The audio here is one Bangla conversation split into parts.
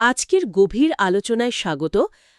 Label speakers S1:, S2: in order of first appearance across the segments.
S1: আজকের গভীর আলোচনায় স্বাগত।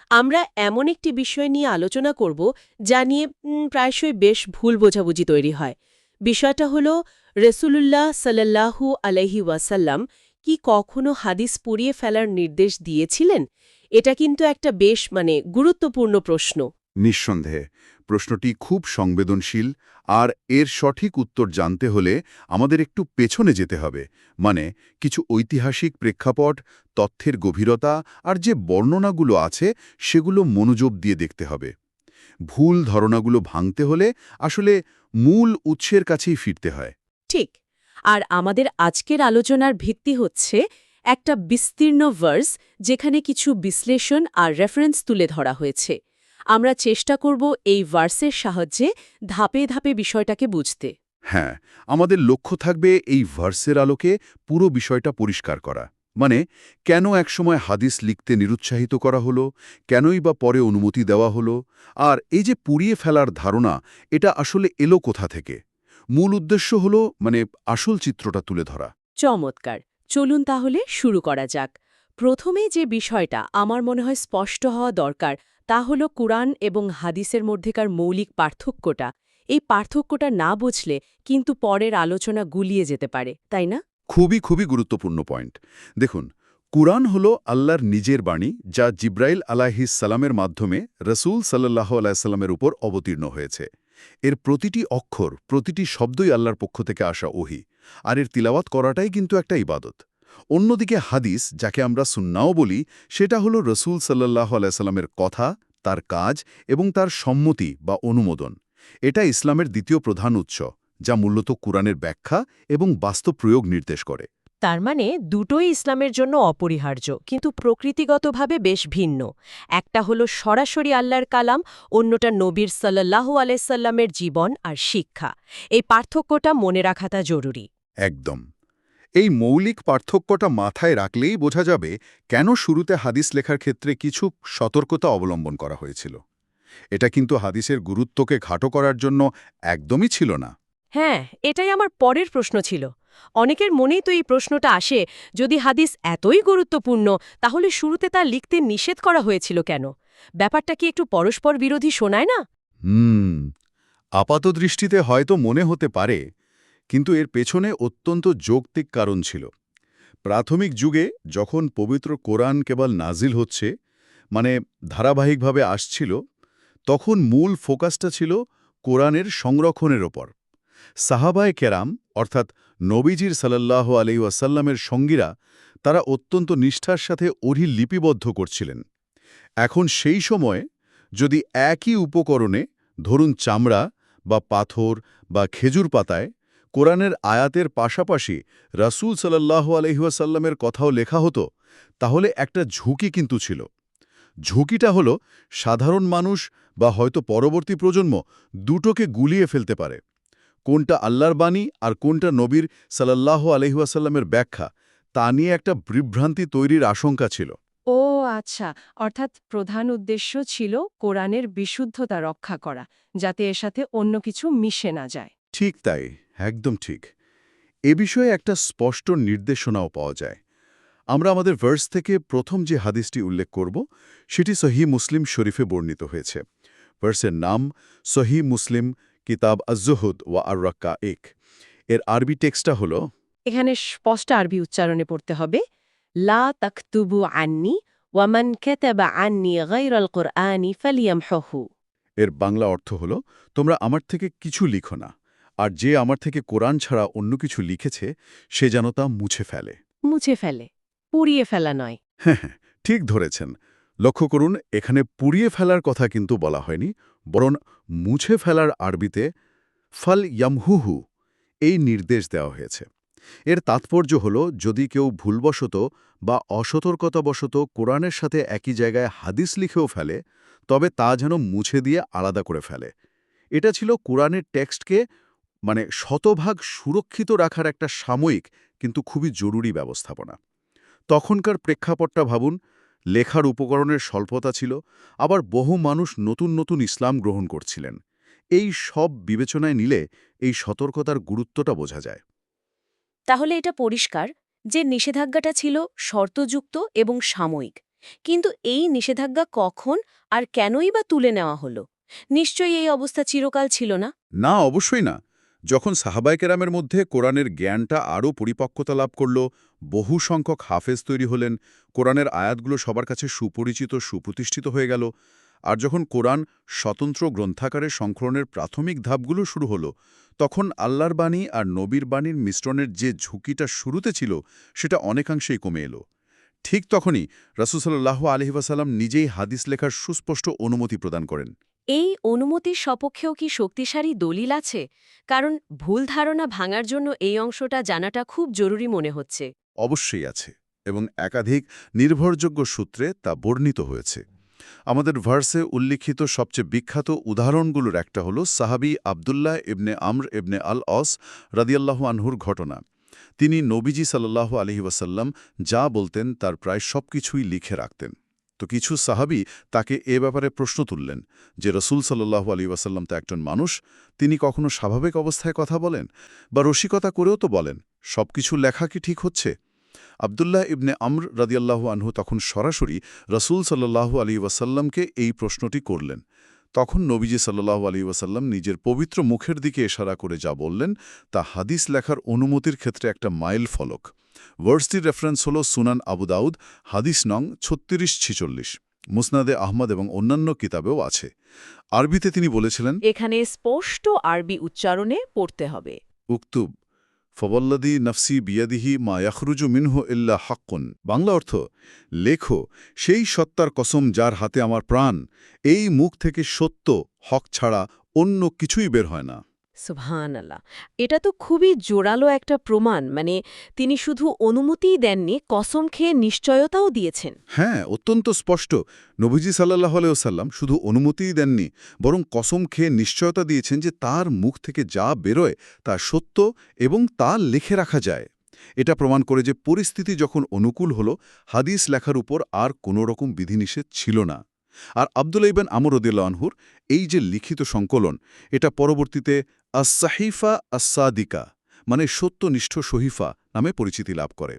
S1: আমরা এমন একটি বিষয় নিয়ে আলোচনা করব যা নিয়ে প্রায়শই বেশ ভুল বোঝাবুঝি তৈরি হয়। বিষয়টা হল, রসুলুল্লাহ সাল্লাল্লাহু আলহি ওয়াসাল্লাম কি কখনো হাদিস পুড়িয়ে ফেলার নির্দেশ দিয়েছিলেন? এটা কিন্তু একটা বেশ মানে গুরুত্বপূর্ণ প্রশ্ন।
S2: নিঃসন্দেহে। প্রশ্নটি খুব সংবেদনশীল আর এর সঠিক উত্তর জানতে হলে আমাদের একটু পেছনে যেতে হবে মানে কিছু ঐতিহাসিক প্রেক্ষাপট, তথ্যের গভীরতা আর যে বর্ণনাগুলো আছে সেগুলো মনোযোগ দিয়ে দেখতে হবে। ভুল ধারণাগুলো ভাঙতে হলে আসলে মূল উৎসের কাছেই ফিরতে হয়।
S1: ঠিক, আর আমাদের আজকের আলোচনার ভিত্তি হচ্ছে একটা বিস্তীর্ণ ভার্স যেখানে কিছু বিশ্লেষণ আর রেফারেন্স তুলে ধরা হয়েছে। আমরা চেষ্টা করব এই ভার্সের সাহায্যে ধাপে ধাপে বিষয়টাকে বুঝতে।
S2: হ্যাঁ আমাদের লক্ষ্য থাকবে এই ভার্সের আলোকে পুরো বিষয়টা পরিষ্কার করা। মানে কেন একসময় হাদিস লিখতে নিরুৎসাহিত করা হলো? কেনই বা পরে অনুমতি দেওয়া হলো? আর এই যে পুড়িয়ে ফেলার ধারণা এটা আসলে এলো কোথা থেকে? মূল উদ্দেশ্য হলো মানে আসল চিত্রটা তুলে ধরা।
S1: চমৎকার। চলুন তাহলে শুরু করা যাক। প্রথমে যে বিষয়টা আমার মনে হয় স্পষ্ট হওয়া দরকার তা হল কুরআন এবং হাদিসের মধ্যেকার মৌলিক পার্থক্যটা। এই পার্থক্যটা না বুঝলে কিন্তু পরের আলোচনা গুলিয়ে যেতে পারে, তাই না?
S2: খুবই খুবই গুরুত্বপূর্ণ পয়েন্ট। দেখুন, কুরআন হল আল্লাহর নিজের বাণী যা জিব্রাইল সালামের মাধ্যমে রসুল সাল্লাহ আলাইসাল্লামের উপর অবতীর্ণ হয়েছে। এর প্রতিটি অক্ষর, প্রতিটি শব্দই আল্লাহর পক্ষ থেকে আসা ওহি, আর এর তিলাওয়াত করাটাই কিন্তু একটা ইবাদত। অন্যদিকে হাদিস যাকে আমরা সুন্নাও বলি সেটা হলো রসুল সাল্লাহ আলাইসাল্লামের কথা তার কাজ এবং তার সম্মতি বা অনুমোদন। এটা ইসলামের দ্বিতীয় প্রধান উৎস যা মূলত কুরআনের ব্যাখ্যা এবং বাস্তব প্রয়োগ নির্দেশ করে।
S1: তার মানে দুটোই ইসলামের জন্য অপরিহার্য কিন্তু প্রকৃতিগতভাবে বেশ ভিন্ন। একটা হলো সরাসরি আল্লাহর কালাম অন্যটা নবীর সাল্লাহু আলাইসাল্লামের জীবন আর শিক্ষা। এই পার্থক্যটা মনে রাখাটা জরুরি।
S2: একদম। এই মৌলিক পার্থক্যটা মাথায় রাখলেই বোঝা যাবে কেন শুরুতে হাদিস লেখার ক্ষেত্রে কিছু সতর্কতা অবলম্বন করা হয়েছিল। এটা কিন্তু হাদিসের গুরুত্বকে ঘাটো করার জন্য একদমই ছিল না।
S1: হ্যাঁ এটাই আমার পরের প্রশ্ন ছিল। অনেকের মনেই তো এই প্রশ্নটা আসে যদি হাদিস এতই গুরুত্বপূর্ণ তাহলে শুরুতে তা লিখতে নিষেধ করা হয়েছিল কেন? ব্যাপারটা কি একটু পরস্পর বিরোধী শোনায় না?
S2: হুম আপাতদৃষ্টিতে হয়তো মনে হতে পারে কিন্তু এর পেছনে অত্যন্ত যৌক্তিক কারণ ছিল। প্রাথমিক যুগে যখন পবিত্র কোরআন কেবল নাজিল হচ্ছে মানে ধারাবাহিকভাবে আসছিল, তখন মূল ফোকাসটা ছিল কোরআনের সংরক্ষণের ওপর। সাহাবায় কেরাম, অর্থাৎ নবীজির সাল্লাহ আলি ওয়াসাল্লামের সঙ্গীরা, তারা অত্যন্ত নিষ্ঠার সাথে ওরি লিপিবদ্ধ করছিলেন। এখন সেই সময়ে যদি একই উপকরণে ধরুন চামড়া বা পাথর বা খেজুর পাতায় কোরআনের আয়াতের পাশাপাশি রাসূল সাল্লাহ আলহিহাসাল্লামের কথাও লেখা হতো তাহলে একটা ঝুঁকি কিন্তু ছিল। ঝুঁকিটা হলো সাধারণ মানুষ বা হয়তো পরবর্তী প্রজন্ম দুটোকে গুলিয়ে ফেলতে পারে। কোনটা আল্লাহর বাণী আর কোনটা নবীর সাল্লাহ আলহিহাসাল্লামের ব্যাখ্যা তা নিয়ে একটা বিভ্রান্তি তৈরির আশঙ্কা ছিল।
S3: ও আচ্ছা অর্থাৎ প্রধান উদ্দেশ্য ছিল কোরআনের বিশুদ্ধতা রক্ষা করা যাতে এর সাথে অন্য কিছু মিশে না যায়।
S2: ঠিক তাই। একদম ঠিক। এ বিষয়ে একটা স্পষ্ট নির্দেশনাও পাওয়া যায়। আমরা আমাদের ভার্স থেকে প্রথম যে হাদিসটি উল্লেখ করব সেটি সহি মুসলিম শরীফে বর্ণিত হয়েছে। ভার্সের নাম সহি মুসলিম কিতাব আজহুদ ওয়া আর রাক্কা এক এর আরবি টেক্সটটা হল
S3: এখানে স্পষ্ট আরবি উচ্চারণে পড়তে হবে লা তাকতুবু আন্নি ওয়ামান কেতাবা আন্নি গাইরাল কোরআনি ফালিয়ামহু
S2: এর বাংলা অর্থ হল তোমরা আমার থেকে কিছু লিখো না। আর যে আমার থেকে কোরআন ছাড়া অন্য কিছু লিখেছে সে যেন তা মুছে ফেলে।
S3: মুছে ফেলে পুড়িয়ে ফেলা নয়।
S2: হ্যাঁ হ্যাঁ ঠিক ধরেছেন। লক্ষ্য করুন এখানে পুড়িয়ে ফেলার কথা কিন্তু বলা হয়নি বরং মুছে ফেলার আরবিতে ফল ইয়ামহুহু এই নির্দেশ দেওয়া হয়েছে। এর তাৎপর্য হল যদি কেউ ভুলবশত বা অসতর্কতাবশত কোরআনের সাথে একই জায়গায় হাদিস লিখেও ফেলে তবে তা যেন মুছে দিয়ে আলাদা করে ফেলে। এটা ছিল কোরআনের টেক্সটকে মানে শতভাগ সুরক্ষিত রাখার একটা সাময়িক কিন্তু খুবই জরুরি ব্যবস্থাপনা। তখনকার প্রেক্ষাপটটা ভাবুন লেখার উপকরণের স্বল্পতা ছিল আবার বহু মানুষ নতুন নতুন ইসলাম গ্রহণ করছিলেন। এই সব বিবেচনায় নিলে এই সতর্কতার গুরুত্বটা বোঝা যায়।
S1: তাহলে এটা পরিষ্কার
S4: যে নিষেধাজ্ঞাটা ছিল শর্তযুক্ত এবং সাময়িক। কিন্তু এই নিষেধাজ্ঞা কখন আর কেনই বা তুলে নেওয়া হলো? নিশ্চয়ই এই অবস্থা চিরকাল ছিল না?
S2: না অবশ্যই না। যখন সাহাবাইকেরামের মধ্যে কোরআনের জ্ঞানটা আরও পরিপক্কতা লাভ করল, বহু সংখ্যক হাফেজ তৈরি হলেন, কোরআনের আয়াতগুলো সবার কাছে সুপরিচিত, সুপ্রতিষ্ঠিত হয়ে গেল, আর যখন কোরআন স্বতন্ত্র গ্রন্থাকারে সংকলনের প্রাথমিক ধাপগুলো শুরু হলো, তখন আল্লাহর বাণী আর নবীর বাণীর মিশ্রণের যে ঝুঁকিটা শুরুতে ছিল, সেটা অনেকাংশেই কমে এলো। ঠিক তখনই রাসুসাল্লাহ আলহিবাসাল্লাম নিজেই হাদিস লেখার সুস্পষ্ট অনুমতি প্রদান করেন।
S4: এই অনুমতির সপক্ষেও কি শক্তিশালী দলিল আছে? কারণ ভুল ধারণা ভাঙার জন্য এই অংশটা জানাটা খুব জরুরি মনে হচ্ছে।
S2: অবশ্যই আছে এবং একাধিক নির্ভরযোগ্য সূত্রে তা বর্ণিত হয়েছে। আমাদের ভার্সে উল্লিখিত সবচেয়ে বিখ্যাত উদাহরণগুলোর একটা হল সাহাবি আবদুল্লাহ ইবনে আমর ইবনে আল অস রাদিয়াল্লাহু আনহুর ঘটনা। তিনি নবীজি সাল্লাল্লাহু আলহি ওয়াসাল্লাম যা বলতেন তার প্রায় সব কিছুই লিখে রাখতেন। তো কিছু সাহাবি তাকে এ ব্যাপারে প্রশ্ন তুললেন যে রসুল সাল্লাহু আলী ওয়াসাল্লাম তো একজন মানুষ, তিনি কখনো স্বাভাবিক অবস্থায় কথা বলেন বা রসিকতা করেও তো বলেন? সব কিছু লেখা কি ঠিক হচ্ছে? আবদুল্লাহ ইবনে আমর রাদিয়াল্লাহু আনহু তখন সরাসরি রসুল সাল্লাহু আলী ওয়াসাল্লামকে এই প্রশ্নটি করলেন। তখন নবীজি সাল্লাহু আলী ওয়াসাল্লাম নিজের পবিত্র মুখের দিকে ইশারা করে যা বললেন তা হাদিস লেখার অনুমতির ক্ষেত্রে একটা মাইল ফলক। ওয়ার্সটির রেফারেন্স হল সুনান আবু দাউদ হাদিস নং ছত্রিশ ছিচল্লিশ। মুসনাদে আহমদ এবং অন্যান্য কিতাবেও আছে। আরবিতে তিনি বলেছিলেন
S5: এখানে স্পষ্ট আরবি উচ্চারণে পড়তে হবে।
S2: উক্তুব ফবল্লাদি নফসি বিয়াদিহি মা ইয়াখরুজু মিনহ ইল্লা হাক্কুন। বাংলা অর্থ, লেখো, সেই সত্তার কসম যার হাতে আমার প্রাণ, এই মুখ থেকে সত্য, হক ছাড়া অন্য কিছুই বের হয় না।
S5: সুবহান আল্লাহ এটা তো খুবই জোরালো একটা প্রমাণ মানে তিনি শুধু অনুমতিই দেননি, কসম খেয়ে নিশ্চয়তাও দিয়েছেন।
S2: হ্যাঁ অত্যন্ত স্পষ্ট। নবীজি সাল্লাহ আলাইসাল্লাম শুধু অনুমতিই দেননি, বরং কসম খেয়ে নিশ্চয়তা দিয়েছেন যে তার মুখ থেকে যা বেরোয় তা সত্য এবং তা লিখে রাখা যায়। এটা প্রমাণ করে যে পরিস্থিতি যখন অনুকূল হল, হাদিস লেখার উপর আর কোনো রকম বিধিনিষেধ ছিল না। আর আবদুল ইবেন আমরুদ্দিল্লা আনহুর এই যে লিখিত সংকলন এটা পরবর্তীতে আসাহিফা আসাদিকা মানে সত্যনিষ্ঠ শহীফা নামে পরিচিতি লাভ করে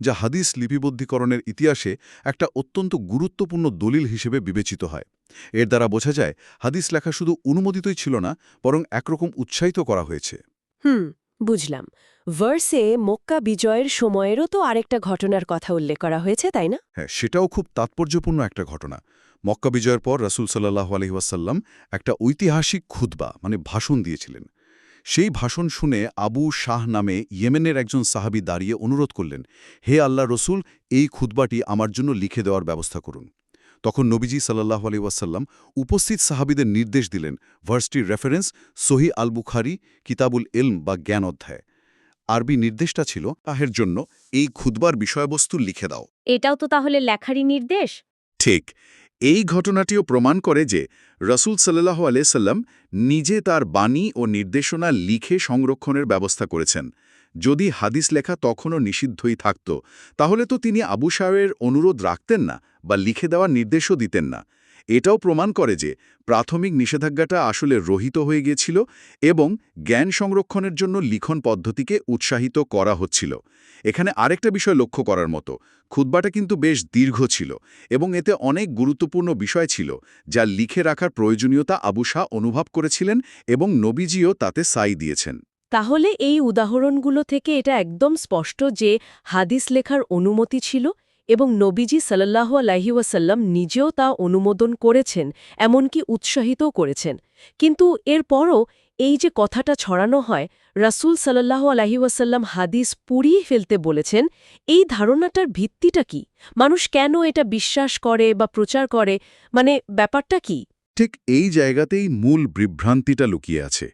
S2: যা হাদিস লিপিবদ্ধীকরণের ইতিহাসে একটা অত্যন্ত গুরুত্বপূর্ণ দলিল হিসেবে বিবেচিত হয়। এর দ্বারা বোঝা যায় হাদিস লেখা শুধু অনুমোদিতই ছিল না বরং একরকম উৎসাহিত করা হয়েছে।
S5: হুম বুঝলাম। ভার্সে মক্কা বিজয়ের সময়েরও তো আরেকটা ঘটনার কথা উল্লেখ করা হয়েছে তাই না?
S2: হ্যাঁ সেটাও খুব তাৎপর্যপূর্ণ একটা ঘটনা। মক্কা বিজয়ের পর রাসুল সাল্লাহ আলহিহাসাল্লাম একটা ঐতিহাসিক খুতবা মানে ভাষণ দিয়েছিলেন। সেই ভাষণ শুনে আবু শাহ নামে ইয়েমেনের একজন সাহাবি দাঁড়িয়ে অনুরোধ করলেন হে আল্লাহ রসুল এই খুতবাটি আমার জন্য লিখে দেওয়ার ব্যবস্থা করুন। তখন নবীজি সাল্লাহ আলি ওয়াসাল্লাম উপস্থিত সাহাবিদের নির্দেশ দিলেন ভার্সটির রেফারেন্স সহি আল বুখারি কিতাবুল এলম বা জ্ঞান অধ্যায়। আরবি নির্দেশটা ছিল তাহের জন্য এই খুতবার বিষয়বস্তু লিখে দাও।
S4: এটাও তো তাহলে লেখারই নির্দেশ?
S2: ঠিক। এই ঘটনাটিও প্রমাণ করে যে রসুল সাল্লাহ আলাইসাল্লাম নিজে তার বাণী ও নির্দেশনা লিখে সংরক্ষণের ব্যবস্থা করেছেন। যদি হাদিস লেখা তখনও নিষিদ্ধই থাকত, তাহলে তো তিনি আবু সাহের অনুরোধ রাখতেন না বা লিখে দেওয়ার নির্দেশও দিতেন না। এটাও প্রমাণ করে যে প্রাথমিক নিষেধাজ্ঞাটা আসলে রহিত হয়ে গিয়েছিল এবং জ্ঞান সংরক্ষণের জন্য লিখন পদ্ধতিকে উৎসাহিত করা হচ্ছিল। এখানে আরেকটা বিষয় লক্ষ্য করার মতো খুদ্বাটা কিন্তু বেশ দীর্ঘ ছিল এবং এতে অনেক গুরুত্বপূর্ণ বিষয় ছিল যা লিখে রাখার প্রয়োজনীয়তা আবু শাহ অনুভব করেছিলেন এবং নবীজিও তাতে সাই দিয়েছেন।
S5: তাহলে এই উদাহরণগুলো থেকে এটা একদম স্পষ্ট যে হাদিস লেখার অনুমতি ছিল এবং নবীজি সাল্লাহ আলাহি ওয়াসাল্লাম নিজেও তা অনুমোদন করেছেন, এমনকি উৎসাহিতও করেছেন। কিন্তু এরপরও এই যে কথাটা ছড়ানো হয়, রাসূল সাল্লাহ আলাহি ওয়াসাল্লাম হাদিস পুড়িয়ে ফেলতে বলেছেন, এই ধারণাটার ভিত্তিটা কি? মানুষ কেন এটা বিশ্বাস করে বা প্রচার করে? মানে ব্যাপারটা কি?
S2: ঠিক এই জায়গাতেই মূল বিভ্রান্তিটা লুকিয়ে আছে।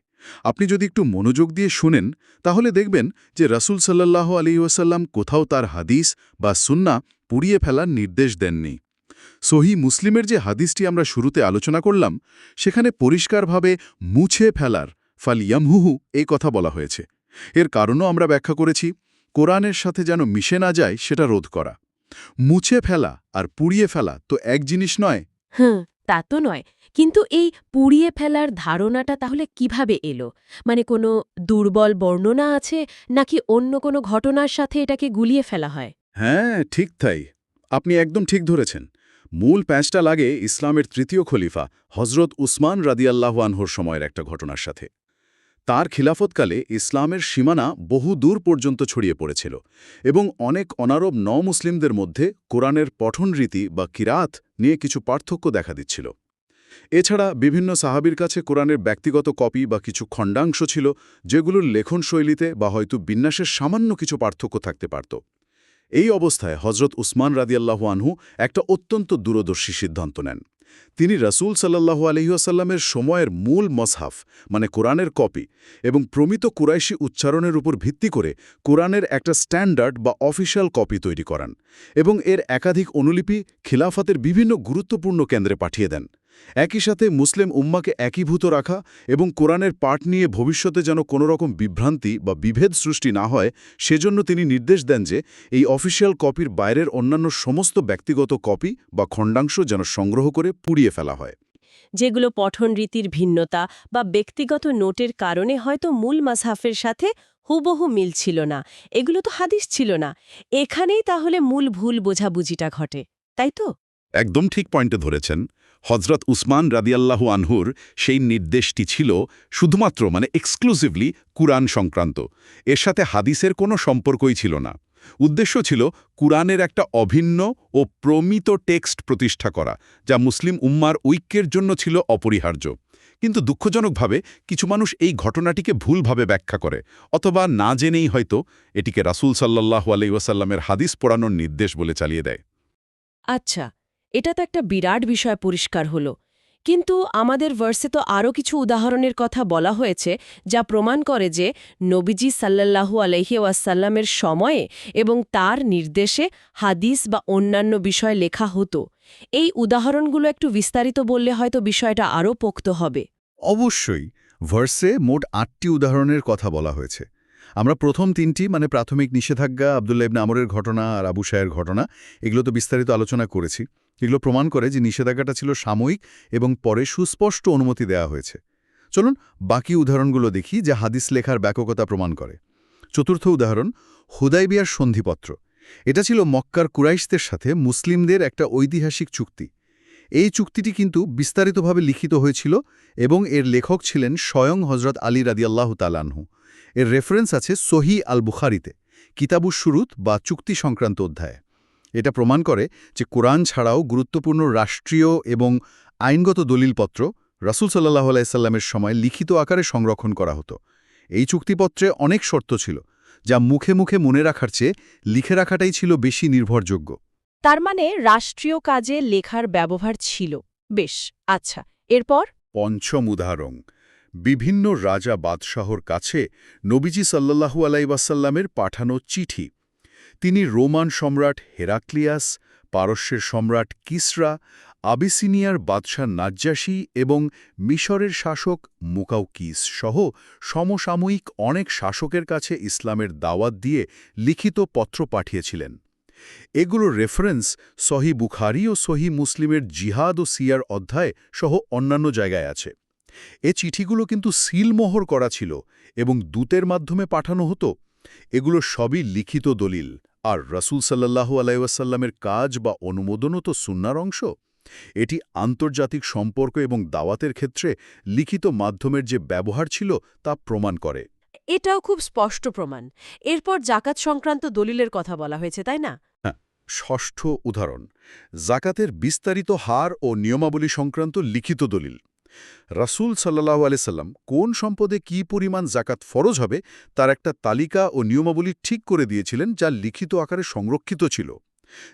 S2: আপনি যদি একটু মনোযোগ দিয়ে শুনেন, তাহলে দেখবেন যে রাসুল সাল্লাহ আলী ওয়াসাল্লাম কোথাও তার হাদিস বা সুন্না পুড়িয়ে ফেলার নির্দেশ দেননি। সহি মুসলিমের যে হাদিসটি আমরা শুরুতে আলোচনা করলাম, সেখানে পরিষ্কারভাবে মুছে ফেলার, ফাল ইয়ামহুহু, এই কথা বলা হয়েছে। এর কারণও আমরা ব্যাখ্যা করেছি, কোরআনের সাথে যেন মিশে না যায়, সেটা রোধ করা। মুছে ফেলা আর পুড়িয়ে ফেলা তো এক জিনিস নয়।
S5: হ্যাঁ
S1: তা তো নয়। কিন্তু এই পুড়িয়ে ফেলার ধারণাটা তাহলে কীভাবে এলো? মানে কোনো দুর্বল বর্ণনা আছে, নাকি অন্য কোনো ঘটনার সাথে এটাকে গুলিয়ে ফেলা হয়?
S2: হ্যাঁ ঠিক তাই। আপনি একদম ঠিক ধরেছেন। মূল প্যাঁচটা লাগে ইসলামের তৃতীয় খলিফা হজরত উসমান রাদিয়াল্লাহু সময়ের একটা ঘটনার সাথে। তার খিলাফতকালে ইসলামের সীমানা বহু দূর পর্যন্ত ছড়িয়ে পড়েছিল এবং অনেক অনারব ন-মুসলিমদের মধ্যে কোরআনের পঠন রীতি বা কিরাত নিয়ে কিছু পার্থক্য দেখা দিচ্ছিল। এছাড়া বিভিন্ন সাহাবির কাছে কোরআনের ব্যক্তিগত কপি বা কিছু খণ্ডাংশ ছিল, যেগুলোর লেখন শৈলীতে বা হয়তো বিন্যাসের সামান্য কিছু পার্থক্য থাকতে পারত। এই অবস্থায় হজরত উসমান রাদিয়াল্লাহু আনহু একটা অত্যন্ত দূরদর্শী সিদ্ধান্ত নেন। তিনি রাসূল সাল্লাল্লাহু আলহিহাসাল্লামের সময়ের মূল মসহাফ মানে কোরআনের কপি, এবং প্রমিত কুরাইশি উচ্চারণের উপর ভিত্তি করে কোরআনের একটা স্ট্যান্ডার্ড বা অফিসিয়াল কপি তৈরি করান, এবং এর একাধিক অনুলিপি খিলাফাতের বিভিন্ন গুরুত্বপূর্ণ কেন্দ্রে পাঠিয়ে দেন। একই সাথে মুসলিম উম্মাকে একীভূত রাখা এবং কোরআনের পাঠ নিয়ে ভবিষ্যতে যেন কোনো রকম বিভ্রান্তি বা বিভেদ সৃষ্টি না হয় সেজন্য তিনি নির্দেশ দেন যে এই অফিসিয়াল কপির বাইরের অন্যান্য সমস্ত ব্যক্তিগত কপি বা খণ্ডাংশ যেন সংগ্রহ করে পুড়িয়ে ফেলা হয়।
S1: যেগুলো পঠন রীতির ভিন্নতা বা ব্যক্তিগত নোটের কারণে হয়তো মূল মাসহাফের সাথে হুবহু মিল ছিল না এগুলো তো হাদিস ছিল না। এখানেই তাহলে মূল ভুল বোঝাবুঝিটা ঘটে তাই তো?
S2: একদম ঠিক পয়েন্টে ধরেছেন। হজরত উসমান রাদিয়াল্লাহু আনহুর সেই নির্দেশটি ছিল শুধুমাত্র মানে এক্সক্লুসিভলি কুরআন সংক্রান্ত। এর সাথে হাদিসের কোনো সম্পর্কই ছিল না। উদ্দেশ্য ছিল কুরআনের একটা অভিন্ন ও প্রমিত টেক্সট প্রতিষ্ঠা করা, যা মুসলিম উম্মার ঐক্যের জন্য ছিল অপরিহার্য। কিন্তু দুঃখজনকভাবে কিছু মানুষ এই ঘটনাটিকে ভুলভাবে ব্যাখ্যা করে, অথবা না জেনেই হয়তো এটিকে রাসূল সাল্লাল্লাহু আলাইহি ওয়াসাল্লামের হাদিস পড়ানোর নির্দেশ বলে চালিয়ে দেয়।
S1: আচ্ছা এটা তো একটা বিরাট বিষয় পরিষ্কার হলো। কিন্তু আমাদের ভার্সে তো আরও কিছু উদাহরণের কথা বলা হয়েছে, যা প্রমাণ করে যে নবীজি সাল্লাল্লাহু আলহি ওয়াসাল্লামের সময়ে এবং তার নির্দেশে হাদিস বা অন্যান্য বিষয় লেখা হতো। এই উদাহরণগুলো একটু বিস্তারিত বললে হয়তো বিষয়টা আরও পোক্ত হবে।
S2: অবশ্যই, ভার্সে মোট আটটি উদাহরণের কথা বলা হয়েছে। আমরা প্রথম তিনটি মানে প্রাথমিক নিষেধাজ্ঞা আবদুল্লা ইবনে আমরের ঘটনা আর আবু সায়ের ঘটনা, এগুলো তো বিস্তারিত আলোচনা করেছি। এগুলো প্রমাণ করে যে নিষেধাজ্ঞাটা ছিল সাময়িক এবং পরে সুস্পষ্ট অনুমতি দেওয়া হয়েছে। চলুন বাকি উদাহরণগুলো দেখি যা হাদিস লেখার ব্যাপকতা প্রমাণ করে। চতুর্থ উদাহরণ, হুদাইবিয়ার সন্ধিপত্র। এটা ছিল মক্কার কুরাইশদের সাথে মুসলিমদের একটা ঐতিহাসিক চুক্তি। এই চুক্তিটি কিন্তু বিস্তারিতভাবে লিখিত হয়েছিল এবং এর লেখক ছিলেন স্বয়ং হজরত আলী রাদিয়াল্লাহু তালানহু এর রেফারেন্স আছে সহি আল বুখারিতে কিতাবুস শুরুত বা চুক্তি সংক্রান্ত অধ্যায়ে। এটা প্রমাণ করে যে কোরআন ছাড়াও গুরুত্বপূর্ণ রাষ্ট্রীয় এবং আইনগত দলিলপত্র রাসুল সাল্লাহ আলাইসাল্লামের সময় লিখিত আকারে সংরক্ষণ করা হতো। এই চুক্তিপত্রে অনেক শর্ত ছিল যা মুখে মুখে মনে রাখার চেয়ে লিখে রাখাটাই ছিল বেশি নির্ভরযোগ্য।
S1: তার মানে রাষ্ট্রীয় কাজে লেখার ব্যবহার ছিল। বেশ আচ্ছা এরপর?
S2: পঞ্চম উদাহরণ বিভিন্ন রাজা বাদশাহর কাছে নবীজি সাল্লাহু আলাইবাসাল্লামের পাঠানো চিঠি। তিনি রোমান সম্রাট হেরাক্লিয়াস, পারস্যের সম্রাট কিসরা, আবিসিনিয়ার বাদশাহ নাজ্জাসী এবং মিশরের শাসক মুকাউকিস সহ সমসাময়িক অনেক শাসকের কাছে ইসলামের দাওয়াত দিয়ে লিখিত পত্র পাঠিয়েছিলেন। এগুলোর রেফারেন্স সহি বুখারি ও সহি মুসলিমের জিহাদ ও সিয়ার অধ্যায় সহ অন্যান্য জায়গায় আছে। এ চিঠিগুলো কিন্তু সিলমোহর করা ছিল এবং দূতের মাধ্যমে পাঠানো হতো। এগুলো সবই লিখিত দলিল। আর রসুল সাল্লাহু আলাইসাল্লামের কাজ বা অনুমোদনও তো সুন্নার অংশ। এটি আন্তর্জাতিক সম্পর্ক এবং দাওয়াতের ক্ষেত্রে লিখিত মাধ্যমের যে ব্যবহার ছিল তা প্রমাণ করে।
S1: এটাও খুব স্পষ্ট প্রমাণ। এরপর জাকাত সংক্রান্ত দলিলের কথা বলা হয়েছে তাই না?
S2: ষষ্ঠ উদাহরণ। জাকাতের বিস্তারিত হার ও নিয়মাবলী সংক্রান্ত লিখিত দলিল। রাসূল সাল্লাহ আলাইসাল্লাম কোন সম্পদে কি পরিমাণ জাকাত ফরজ হবে তার একটা তালিকা ও নিয়মাবলী ঠিক করে দিয়েছিলেন যা লিখিত আকারে সংরক্ষিত ছিল।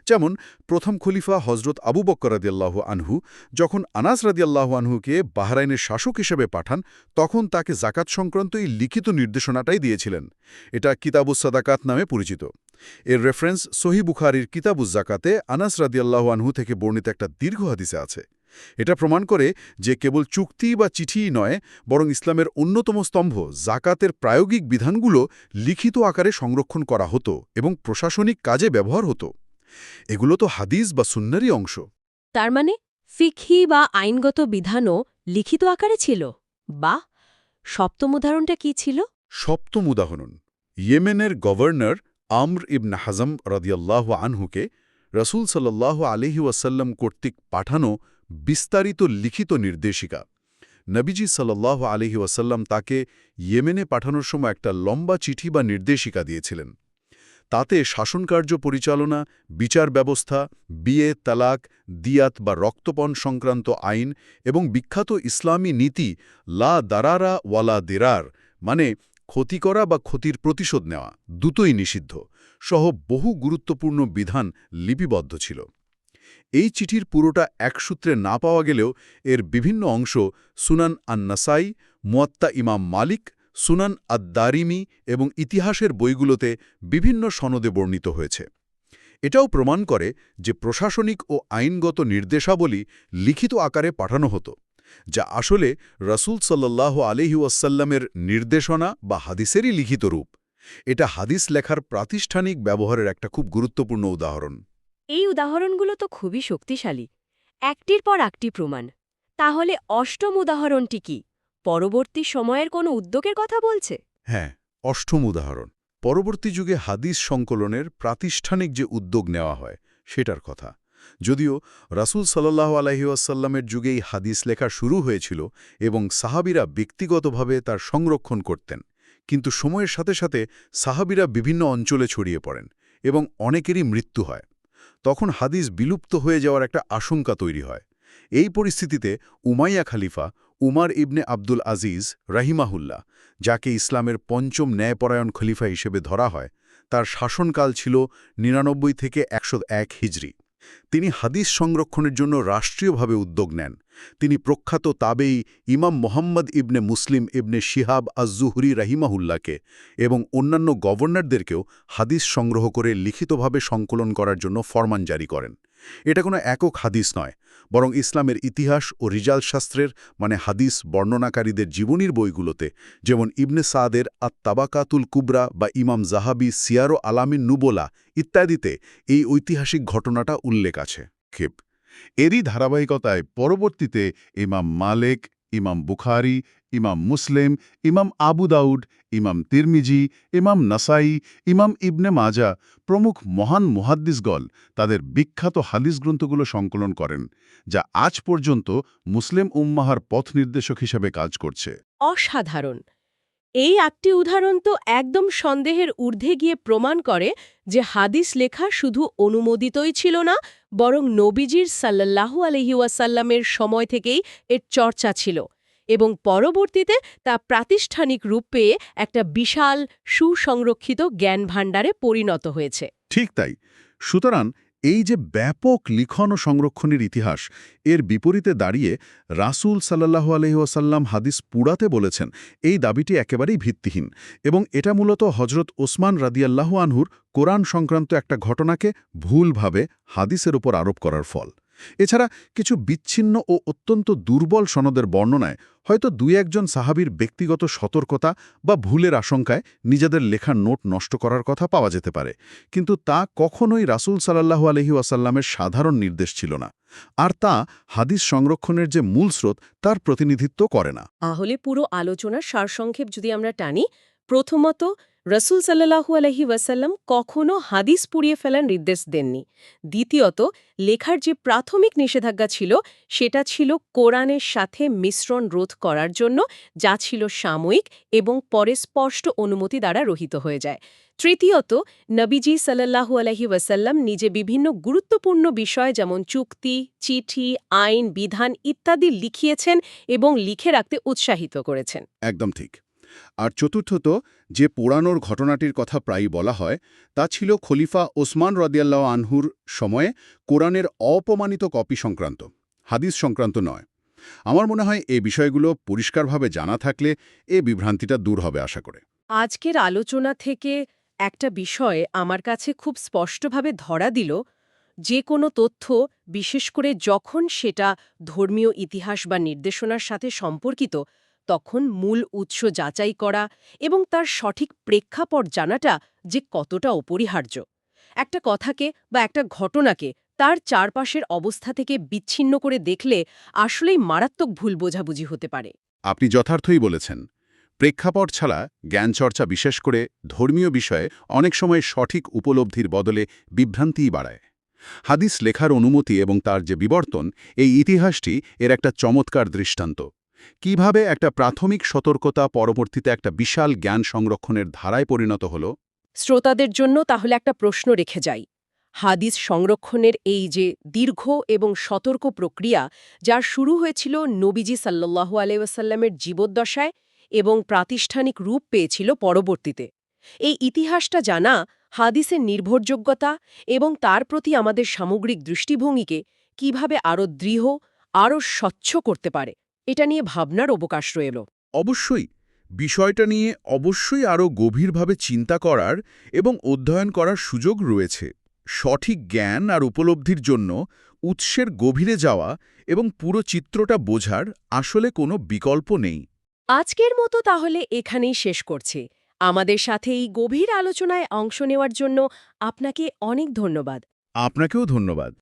S2: যেমন, প্রথম খলিফা হজরত আবু বক্কর রাদিয়াল্লাহু আনহু যখন আনাস রাদিয়াল্লাহু আনহুকে বাহরাইনের শাসক হিসেবে পাঠান, তখন তাকে জাকাত সংক্রান্ত এই লিখিত নির্দেশনাটাই দিয়েছিলেন। এটা কিতাবুস সাদাকাত নামে পরিচিত। এর রেফারেন্স সহি বুখারির কিতাবুজ জাকাতে আনাস রাদিয়াল্লাহু আনহু থেকে বর্ণিত একটা দীর্ঘ হাদিসে আছে। এটা প্রমাণ করে যে কেবল চুক্তি বা চিঠিই নয় বরং ইসলামের অন্যতম স্তম্ভ জাকাতের প্রায়োগিক বিধানগুলো লিখিত আকারে সংরক্ষণ করা হতো এবং প্রশাসনিক কাজে ব্যবহার হতো। এগুলো তো হাদিস বা সুন্নারই অংশ।
S1: তার মানে ফিকহি বা আইনগত বিধানও লিখিত আকারে ছিল? বা সপ্তম উদাহরণটা কি ছিল?
S2: সপ্তম উদাহরণ। ইয়েমেনের গভর্নর আমর ইবন হাজম রদিয়াল্লাহ আনহুকে রসুল সাল্লাহ আলহি ওয়াসাল্লাম কর্তৃক পাঠানো বিস্তারিত লিখিত নির্দেশিকা। নবীজি সাল্লাহ আলহি ওয়াসাল্লাম তাকে ইয়েমেনে পাঠানোর সময় একটা লম্বা চিঠি বা নির্দেশিকা দিয়েছিলেন। তাতে শাসনকার্য পরিচালনা, বিচার ব্যবস্থা, বিয়ে, তালাক, দিয়াত বা রক্তপণ সংক্রান্ত আইন এবং বিখ্যাত ইসলামী নীতি লা দারারা ওয়ালা দেরার মানে ক্ষতি করা বা ক্ষতির প্রতিশোধ নেওয়া দুটোই নিষিদ্ধ। সহ বহু গুরুত্বপূর্ণ বিধান লিপিবদ্ধ ছিল। এই চিঠির পুরোটা এক সূত্রে না পাওয়া গেলেও এর বিভিন্ন অংশ সুনান আন্নাসাই, মুয়াত্তা ইমাম মালিক, সুনান আদ্দারিমি এবং ইতিহাসের বইগুলোতে বিভিন্ন সনদে বর্ণিত হয়েছে। এটাও প্রমাণ করে যে প্রশাসনিক ও আইনগত নির্দেশাবলী লিখিত আকারে পাঠানো হতো, যা আসলে রসুল সাল্লাহ আলহি ওয়াসাল্লামের নির্দেশনা বা হাদিসেরই লিখিত রূপ। এটা হাদিস লেখার প্রাতিষ্ঠানিক ব্যবহারের একটা খুব গুরুত্বপূর্ণ উদাহরণ।
S1: এই উদাহরণগুলো তো খুবই শক্তিশালী। একটির পর একটি প্রমাণ। তাহলে অষ্টম উদাহরণটি কি? পরবর্তী সময়ের কোনো উদ্যোগের কথা বলছে?
S2: হ্যাঁ অষ্টম উদাহরণ। পরবর্তী যুগে হাদিস সংকলনের প্রাতিষ্ঠানিক যে উদ্যোগ নেওয়া হয়, সেটার কথা। যদিও রাসূল সাল্লাহ আলহিউসাল্লামের যুগেই হাদিস লেখা শুরু হয়েছিল এবং সাহাবিরা ব্যক্তিগতভাবে তার সংরক্ষণ করতেন। কিন্তু সময়ের সাথে সাথে সাহাবিরা বিভিন্ন অঞ্চলে ছড়িয়ে পড়েন এবং অনেকেরই মৃত্যু হয়। তখন হাদিস বিলুপ্ত হয়ে যাওয়ার একটা আশঙ্কা তৈরি হয়। এই পরিস্থিতিতে উমাইয়া খালিফা উমার ইবনে আব্দুল আজিজ রাহিমাহুল্লাহ, যাকে ইসলামের পঞ্চম ন্যায়পরায়ণ খলিফা হিসেবে ধরা হয়, তার শাসনকাল ছিল নিরানব্বই থেকে একশো এক হিজরি। তিনি হাদিস সংরক্ষণের জন্য রাষ্ট্রীয়ভাবে উদ্যোগ নেন। তিনি প্রখ্যাত তাবেই ইমাম মোহাম্মদ ইবনে মুসলিম ইবনে শিহাব আজজুহরি রাহিমাহুল্লাকে এবং অন্যান্য গভর্নরদেরকেও হাদিস সংগ্রহ করে লিখিতভাবে সংকলন করার জন্য ফরমান জারি করেন। এটা কোনো একক হাদিস নয়, বরং ইসলামের ইতিহাস ও রিজাল শাস্ত্রের মানে হাদিস বর্ণনাকারীদের জীবনীর বইগুলোতে, যেমন ইবনে সাদের আত তাবাকাতুল কুবরা বা ইমাম জাহাবি সিয়ারো আলামিন নুবোলা ইত্যাদিতে এই ঐতিহাসিক ঘটনাটা উল্লেখ আছে। ক্ষেপ। এরই ধারাবাহিকতায় পরবর্তীতে ইমাম মালেক, ইমাম বুখারি ইমাম মুসলিম, ইমাম আবু দাউদ, ইমাম তিরমিজি, ইমাম নাসাই, ইমাম ইবনে মাজা প্রমুখ মহান মুহাদ্দিসগল তাদের বিখ্যাত হাদিস গ্রন্থগুলো সংকলন করেন, যা আজ পর্যন্ত মুসলিম উম্মাহার পথ নির্দেশক হিসেবে কাজ করছে।
S1: অসাধারণ। এই আটটি উদাহরণ তো একদম সন্দেহের ঊর্ধ্বে গিয়ে প্রমাণ করে যে হাদিস লেখা শুধু অনুমোদিতই ছিল না, বরং নবীজির সাল্লাল্লাহু আলহিউসাল্লামের সময় থেকেই এর চর্চা ছিল। এবং পরবর্তীতে তা প্রাতিষ্ঠানিক রূপ পেয়ে একটা বিশাল সুসংরক্ষিত জ্ঞান ভাণ্ডারে পরিণত হয়েছে।
S2: ঠিক তাই। সুতরাং এই যে ব্যাপক লিখন ও সংরক্ষণের ইতিহাস, এর বিপরীতে দাঁড়িয়ে রাসূল সাল্লাহু আলহিহাসাল্লাম হাদিস পুড়াতে বলেছেন, এই দাবিটি একেবারেই ভিত্তিহীন এবং এটা মূলত হজরত ওসমান রাদিয়াল্লাহু আনহুর কোরআন সংক্রান্ত একটা ঘটনাকে ভুলভাবে হাদিসের উপর আরোপ করার ফল। এছাড়া কিছু বিচ্ছিন্ন ও অত্যন্ত দুর্বল সনদের বর্ণনায় হয়তো দুই একজন সাহাবির ব্যক্তিগত সতর্কতা বা ভুলের আশঙ্কায় নিজেদের লেখার নোট নষ্ট করার কথা পাওয়া যেতে পারে। কিন্তু তা কখনোই রাসূল সাল্লাহু আলহি ওয়াসাল্লামের সাধারণ নির্দেশ ছিল না। আর তা হাদিস সংরক্ষণের যে মূল স্রোত, তার প্রতিনিধিত্ব করে না।
S1: তাহলে পুরো আলোচনার সারসংক্ষেপ যদি আমরা টানি, প্রথমত রসুল সাল্লাহু আলহি ওয়াসাল্লাম কখনও হাদিস পুড়িয়ে ফেলার নির্দেশ দেননি। দ্বিতীয়ত, লেখার যে প্রাথমিক নিষেধাজ্ঞা ছিল, সেটা ছিল কোরআনের সাথে মিশ্রণ রোধ করার জন্য, যা ছিল সাময়িক এবং পরে স্পষ্ট অনুমতি দ্বারা রহিত হয়ে যায়। তৃতীয়ত, নবীজি সাল্লাহু আলহি ওয়াসাল্লাম নিজে বিভিন্ন গুরুত্বপূর্ণ বিষয় যেমন চুক্তি, চিঠি, আইন, বিধান ইত্যাদি লিখিয়েছেন এবং লিখে রাখতে উৎসাহিত করেছেন।
S2: একদম ঠিক। আর চতুর্থত, যে পোড়ানোর ঘটনাটির কথা প্রায়ই বলা হয়, তা ছিল খলিফা ওসমান রদিয়াল্লাহ আনহুর সময়ে কোরআনের অপমানিত কপি সংক্রান্ত, হাদিস সংক্রান্ত নয়। আমার মনে হয় এই বিষয়গুলো পরিষ্কারভাবে জানা থাকলে এ বিভ্রান্তিটা দূর হবে আশা করে।
S1: আজকের আলোচনা থেকে একটা বিষয় আমার কাছে খুব স্পষ্টভাবে ধরা দিল, যে কোনো তথ্য, বিশেষ করে যখন সেটা ধর্মীয় ইতিহাস বা নির্দেশনার সাথে সম্পর্কিত তখন মূল উৎস যাচাই করা এবং তার সঠিক প্রেক্ষাপট জানাটা যে কতটা অপরিহার্য। একটা কথাকে বা একটা ঘটনাকে তার চারপাশের অবস্থা থেকে বিচ্ছিন্ন করে দেখলে আসলেই মারাত্মক ভুল বোঝাবুঝি হতে পারে।
S2: আপনি যথার্থই বলেছেন, প্রেক্ষাপট ছাড়া জ্ঞানচর্চা বিশেষ করে ধর্মীয় বিষয়ে অনেক সময় সঠিক উপলব্ধির বদলে বিভ্রান্তিই বাড়ায়। হাদিস লেখার অনুমতি এবং তার যে বিবর্তন, এই ইতিহাসটি এর একটা চমৎকার দৃষ্টান্ত। কীভাবে একটা প্রাথমিক সতর্কতা পরবর্তীতে একটা বিশাল জ্ঞান সংরক্ষণের ধারায় পরিণত হল?
S1: শ্রোতাদের জন্য তাহলে একটা প্রশ্ন রেখে যাই। হাদিস সংরক্ষণের এই যে দীর্ঘ এবং সতর্ক প্রক্রিয়া, যার শুরু হয়েছিল নবীজি সাল্লাল্লাহু আলাইসাল্লামের জীবদ্দশায় এবং প্রাতিষ্ঠানিক রূপ পেয়েছিল পরবর্তীতে। এই ইতিহাসটা জানা, হাদিসের নির্ভরযোগ্যতা এবং তার প্রতি আমাদের সামগ্রিক দৃষ্টিভঙ্গিকে কীভাবে আরও দৃঢ়, আরও স্বচ্ছ করতে পারে। এটা নিয়ে ভাবনার অবকাশ রয়েল
S6: অবশ্যই। বিষয়টা নিয়ে অবশ্যই আরও গভীরভাবে চিন্তা করার এবং অধ্যয়ন করার সুযোগ রয়েছে। সঠিক জ্ঞান আর উপলব্ধির জন্য উৎসের গভীরে যাওয়া এবং পুরো চিত্রটা বোঝার আসলে কোনো বিকল্প নেই।
S1: আজকের মতো তাহলে এখানেই শেষ করছি। আমাদের সাথে এই গভীর আলোচনায় অংশ নেওয়ার জন্য আপনাকে অনেক ধন্যবাদ।
S6: আপনাকেও ধন্যবাদ।